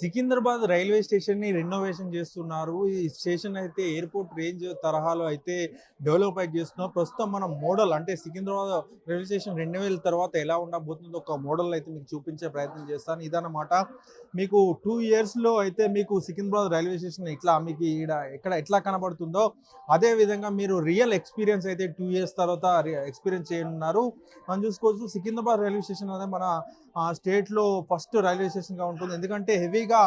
Secunderabad railway స్టేషన్ని renovation చేస్తున్నారు. ఈ station అయితే ఎయిర్పోర్ట్ రేంజ్ తరహాలో అయితే డెవలప్ అయితే చేస్తున్నారు. ప్రస్తుతం మనం మోడల్ అంటే సికింద్రాబాద్ రైల్వే స్టేషన్ రెండు వేల తర్వాత ఎలా ఉండబోతుందో ఒక మోడల్ అయితే మీకు చూపించే ప్రయత్నం చేస్తాను. ఇదన్నమాట. మీకు టూ ఇయర్స్లో అయితే మీకు సికింద్రాబాద్ రైల్వే స్టేషన్ ఇట్లా మీకు ఇక్కడ ఎక్కడ ఎట్లా కనబడుతుందో అదే విధంగా మీరు రియల్ ఎక్స్పీరియన్స్ అయితే టూ ఇయర్స్ తర్వాత ఎక్స్పీరియన్స్ చేయనున్నారు. మనం చూసుకోవచ్చు సికింద్రాబాద్ రైల్వే స్టేషన్ అనేది మన స్టేట్లో ఫస్ట్ రైల్వే స్టేషన్గా ఉంటుంది. ఎందుకంటే హెవీగా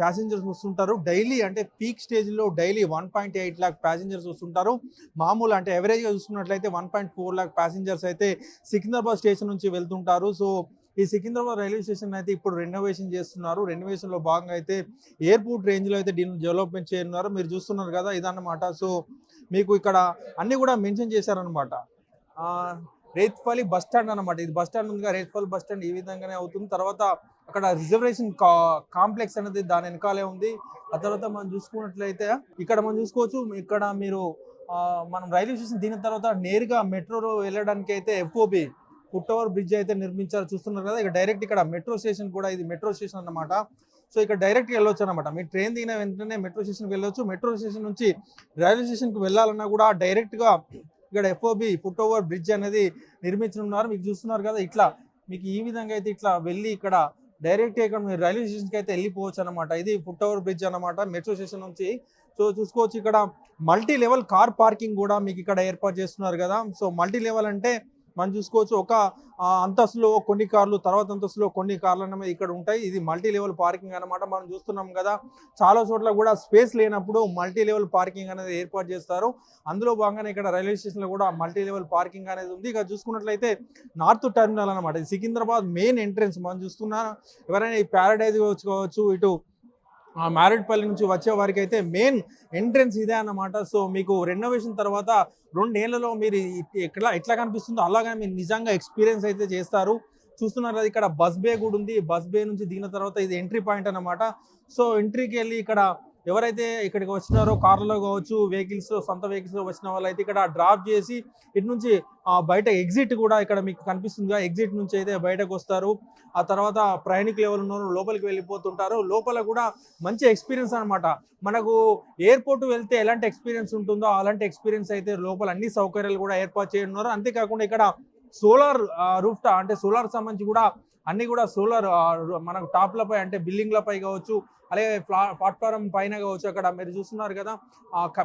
ప్యాసింజర్స్ వస్తుంటారు. డైలీ అంటే పీక్ స్టేజ్లో daily one point eight lakh passengers వస్తుంటారు. మామూలు అంటే ఎవరేజ్గా చూసుకున్నట్లయితే one point four lakh passengers అయితే సికింద్రాబాద్ స్టేషన్ నుంచి వెళ్తుంటారు. సో ఈ సికింద్రాబాద్ రైల్వే స్టేషన్ అయితే ఇప్పుడు రెనోవేషన్ చేస్తున్నారు. రెనోవేషన్లో భాగంగా అయితే ఎయిర్పోర్ట్ రేంజ్లో అయితే దీన్ని డెవలప్మెంట్ చేయనున్నారు. మీరు చూస్తున్నారు కదా ఇదన్నమాట. సో మీకు ఇక్కడ అన్నీ కూడా మెన్షన్ చేశారనమాట రేత్పల్లి బస్ స్టాండ్ అనమాట ఇది బస్ స్టాండ్ ఉందిగా రేత్పల్లి బస్ స్టాండ్ ఈ విధంగానే అవుతుంది. తర్వాత అక్కడ రిజర్వేషన్ కాంప్లెక్స్ అనేది దాని వెనకాలే ఉంది. ఆ తర్వాత మనం చూసుకున్నట్లయితే ఇక్కడ మనం చూసుకోవచ్చు ఇక్కడ మీరు మనం రైల్వే స్టేషన్ దిగిన తర్వాత నేరుగా మెట్రోలో వెళ్ళడానికి అయితే ఎఫ్ఓబి ఫుట్ ఓవర్ బ్రిడ్జ్ అయితే నిర్మించారు. చూస్తున్నారు కదా ఇక డైరెక్ట్ ఇక్కడ మెట్రో స్టేషన్ కూడా ఇది మెట్రో స్టేషన్ అన్నమాట. సో ఇక్కడ డైరెక్ట్ వెళ్ళొచ్చు అనమాట మీరు ట్రైన్ దిగిన వెంటనే మెట్రో స్టేషన్కి వెళ్ళొచ్చు. మెట్రో స్టేషన్ నుంచి రైల్వే స్టేషన్కి వెళ్ళాలన్నా కూడా డైరెక్ట్గా ఇక్కడ ఎఫ్ఓబి ఫుట్ ఓవర్ బ్రిడ్జ్ అనేది నిర్మించనున్నారు. మీకు చూస్తున్నారు కదా ఇట్లా మీకు ఈ విధంగా అయితే ఇట్లా వెళ్ళి ఇక్కడ డైరెక్ట్ ఇక్కడ మీరు రైల్వే స్టేషన్కి అయితే వెళ్ళిపోవచ్చు అనమాట ఇది ఫుట్ ఓవర్ బ్రిడ్జ్ అనమాట మెట్రో స్టేషన్ నుంచి. సో చూసుకోవచ్చు ఇక్కడ మల్టీ లెవెల్ కార్ పార్కింగ్ కూడా మీకు ఇక్కడ ఏర్పాటు చేస్తున్నారు కదా. సో మల్టీ లెవెల్ అంటే మనం చూసుకోవచ్చు. ఒక అంతస్తులో కొన్ని కార్లు తర్వాత అంతస్తులో కొన్ని కార్లు అనేవి ఇక్కడ ఉంటాయి. ఇది మల్టీ లెవెల్ పార్కింగ్ అన్నమాట మనం చూస్తున్నాం కదా. చాలా చోట్ల కూడా స్పేస్ లేనప్పుడు మల్టీ లెవెల్ పార్కింగ్ అనేది ఏర్పాటు చేస్తారు. అందులో భాగంగానే ఇక్కడ రైల్వే స్టేషన్లో కూడా మల్టీ లెవెల్ పార్కింగ్ అనేది ఉంది. ఇక చూసుకున్నట్లయితే నార్త్ టర్మినల్ అనమాట ఇది సికింద్రాబాద్ మెయిన్ ఎంట్రెన్స్. మనం చూస్తున్నా ఎవరైనా ఈ ప్యారడైజ్ కావచ్చు ఇటు ఆ మారేడ్పల్లి నుంచి వచ్చే వారికి అయితే మెయిన్ ఎంట్రెన్స్ ఇదే అన్నమాట. సో మీకు రెనోవేషన్ తర్వాత రెండేళ్ళలో మీరు ఎట్లా ఎట్లా కనిపిస్తుందో అలాగే మీరు నిజంగా ఎక్స్పీరియన్స్ అయితే చేస్తారు. చూస్తున్నారు కదా ఇక్కడ బస్ బే కూడా ఉంది. బస్ బే నుంచి దిగిన తర్వాత ఇది ఎంట్రీ పాయింట్ అన్నమాట. సో ఎంట్రీకి వెళ్ళి ఇక్కడ ఎవరైతే ఇక్కడికి వచ్చినారో కార్లలో కావచ్చు వెహికల్స్ సొంత వెహికల్స్ వచ్చిన వాళ్ళు అయితే ఇక్కడ డ్రాప్ చేసి ఇటు నుంచి బయట ఎగ్జిట్ కూడా ఇక్కడ మీకు కనిపిస్తుంది. ఎగ్జిట్ నుంచి అయితే బయటకు వస్తారు. ఆ తర్వాత ప్రయాణికులు ఎవరు ఉన్నారో లోపలికి వెళ్ళిపోతుంటారు. లోపల కూడా మంచి ఎక్స్పీరియన్స్ అన్నమాట. మనకు ఎయిర్పోర్ట్ వెళ్తే ఎలాంటి ఎక్స్పీరియన్స్ ఉంటుందో అలాంటి ఎక్స్పీరియన్స్ అయితే లోపల అన్ని సౌకర్యాలు కూడా ఏర్పాటు చేయనున్నారు. అంతేకాకుండా ఇక్కడ సోలార్ రూఫ్ అంటే సోలార్ సంబంధించి కూడా అన్నీ కూడా సోలార్ మనకు టాప్లపై అంటే బిల్డింగ్లపై కావచ్చు అలాగే ప్లా ప్లాట్ఫారం పైన కావచ్చు అక్కడ మీరు చూస్తున్నారు కదా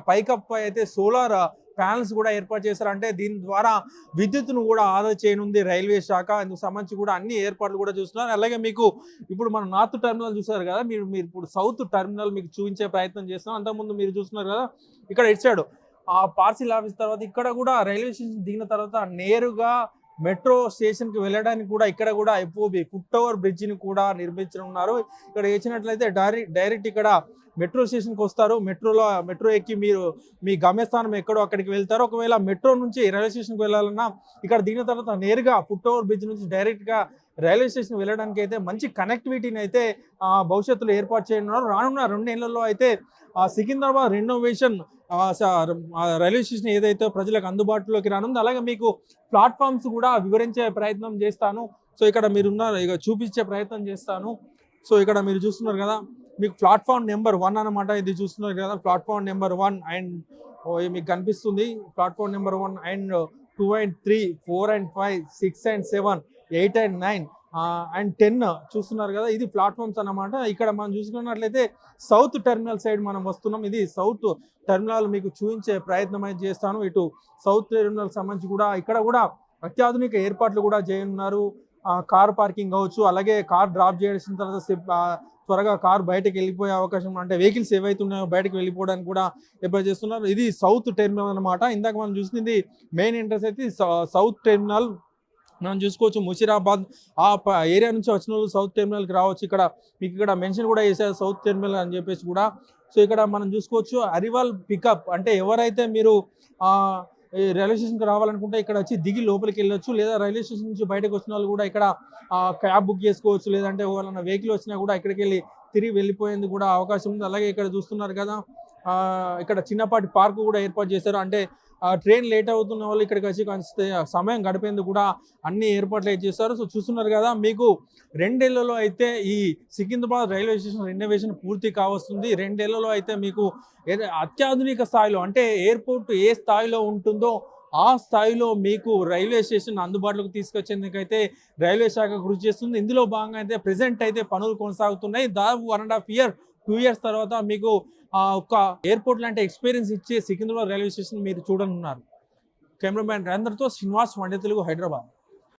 పైకప్పై అయితే సోలార్ ప్యానల్స్ కూడా ఏర్పాటు చేశారు. అంటే దీని ద్వారా విద్యుత్ను కూడా ఆదా చేయనుంది రైల్వే శాఖ. ఇందుకు సంబంధించి కూడా అన్ని ఏర్పాట్లు కూడా చూస్తున్నారు. అలాగే మీకు ఇప్పుడు మనం నార్త్ టర్మినల్ చూసారు కదా మీరు మీరు ఇప్పుడు సౌత్ టర్మినల్ మీకు చూపించే ప్రయత్నం చేస్తున్నాం. అంతకుముందు మీరు చూస్తున్నారు కదా ఇక్కడ ఇటు సైడ్ ఆ పార్సిల్ ఆఫీస్ తర్వాత ఇక్కడ కూడా రైల్వే స్టేషన్ దిగిన తర్వాత నేరుగా మెట్రో స్టేషన్కి వెళ్ళడానికి కూడా ఇక్కడ కూడా ఎఫ్ఓబి ఫుట్ ఓవర్ బ్రిడ్జ్ని కూడా నిర్మించనున్నారు. ఇక్కడ వేసినట్లయితే డైరెక్ట్ డైరెక్ట్ ఇక్కడ మెట్రో స్టేషన్కి వస్తారు. మెట్రోలో మెట్రో ఎక్కి మీరు మీ గమ్యస్థానం ఎక్కడో అక్కడికి వెళ్తారు. ఒకవేళ మెట్రో నుంచి రైల్వే స్టేషన్కి వెళ్ళాలన్నా ఇక్కడ దిగిన తర్వాత నేరుగా ఫుట్ ఓవర్ బ్రిడ్జ్ నుంచి డైరెక్ట్గా రైల్వే స్టేషన్ వెళ్ళడానికి అయితే మంచి కనెక్టివిటీని అయితే ఆ, భవిష్యత్తులో ఏర్పాటు చేయనున్నారు. రానున్న రెండేళ్ళలో అయితే సికింద్రాబాద్ రెనోవేషన్ రైల్వే స్టేషన్ ఏదైతే ప్రజలకు అందుబాటులోకి రానుందో అలాగే మీకు ప్లాట్ఫామ్స్ కూడా వివరించే ప్రయత్నం చేస్తాను. సో ఇక్కడ మీరున్నారు ఇక చూపించే ప్రయత్నం చేస్తాను. సో ఇక్కడ మీరు చూస్తున్నారు కదా మీకు ప్లాట్ఫామ్ నెంబర్ వన్ అన్నమాట ఇది చూస్తున్నారు కదా ప్లాట్ఫామ్ నెంబర్ వన్ అండ్ మీకు కనిపిస్తుంది. Platform number one and two and three four and five six and seven eight and nine. And ten చూస్తున్నారు కదా ఇది ప్లాట్ఫామ్స్ అన్నమాట. ఇక్కడ మనం చూసుకున్నట్లయితే సౌత్ టెర్మినల్ సైడ్ మనం వస్తున్నాం. ఇది సౌత్ టెర్మినల్ మీకు చూపించే ప్రయత్నం అయితే చేస్తాను. ఇటు సౌత్ టెర్మినల్ సంబంధించి కూడా ఇక్కడ కూడా అత్యాధునిక ఏర్పాట్లు కూడా చేయనున్నారు. ఆ, కార్ పార్కింగ్ కావచ్చు అలాగే కార్ డ్రాప్ చేసిన తర్వాత త్వరగా కార్ బయటకు వెళ్ళిపోయే అవకాశం అంటే వెహికల్స్ ఏవైతే ఉన్నాయో బయటకు వెళ్ళిపోవడానికి కూడా ఏర్పాటు చేస్తున్నారు. ఇది సౌత్ టెర్మినల్ అన్నమాట. ఇందాక మనం చూసింది మెయిన్ ఎంట్రన్స్ అయితే సౌత్ టెర్మినల్ మనం చూసుకోవచ్చు ముషిరాబాద్ ఆ ఏరియా నుంచి వచ్చిన వాళ్ళు సౌత్ టెర్మినల్కి రావచ్చు. ఇక్కడ మీకు ఇక్కడ మెన్షన్ కూడా చేశారు సౌత్ టెర్మినల్ అని చెప్పేసి కూడా. సో ఇక్కడ మనం చూసుకోవచ్చు అరివాల్ పికప్ అంటే ఎవరైతే మీరు రైల్వే స్టేషన్కి రావాలనుకుంటే ఇక్కడ వచ్చి దిగి లోపలికి వెళ్ళొచ్చు. లేదా రైల్వే స్టేషన్ నుంచి బయటకు వచ్చిన వాళ్ళు కూడా ఇక్కడ క్యాబ్ బుక్ చేసుకోవచ్చు. లేదంటే ఎవరైనా వెహికల్ వచ్చినా కూడా ఇక్కడికి వెళ్ళి తిరిగి వెళ్ళిపోయేందుకు కూడా అవకాశం ఉంది. అలాగే ఇక్కడ చూస్తున్నారు కదా ఇక్కడ చిన్నపాటి పార్క్ కూడా ఏర్పాటు చేశారు. అంటే ట్రైన్ లేట్ అవుతున్న వాళ్ళు ఇక్కడికి వచ్చి కొంచెం సమయం గడిపేందుకు కూడా అన్ని ఏర్పాట్లు అయితే చేస్తారు. సో చూస్తున్నారు కదా మీకు రెండేళ్ళలో అయితే ఈ సికింద్రాబాద్ రైల్వే స్టేషన్ రెనోవేషన్ పూర్తి కావస్తుంది. రెండేళ్ళలో అయితే మీకు అత్యాధునిక స్థాయిలో అంటే ఎయిర్పోర్ట్ ఏ స్థాయిలో ఉంటుందో ఆ స్థాయిలో మీకు రైల్వే స్టేషన్ అందుబాటులోకి తీసుకొచ్చేందుకైతే రైల్వే శాఖ కృషి చేస్తుంది. ఇందులో భాగంగా అయితే ప్రెసెంట్ అయితే పనులు కొనసాగుతున్నాయి. దాదాపు one and half year two years తర్వాత మీకు ఆ, ఒక ఎయిర్పోర్ట్ లాంటి ఎక్స్పీరియన్స్ ఇచ్చే సికింద్రాబాద్ రైల్వే స్టేషన్ మీరు చూడనున్నారు. కెమెరామ్యాన్ రేందర్తో శ్రీనివాస్ వండే తెలుగు హైదరాబాద్.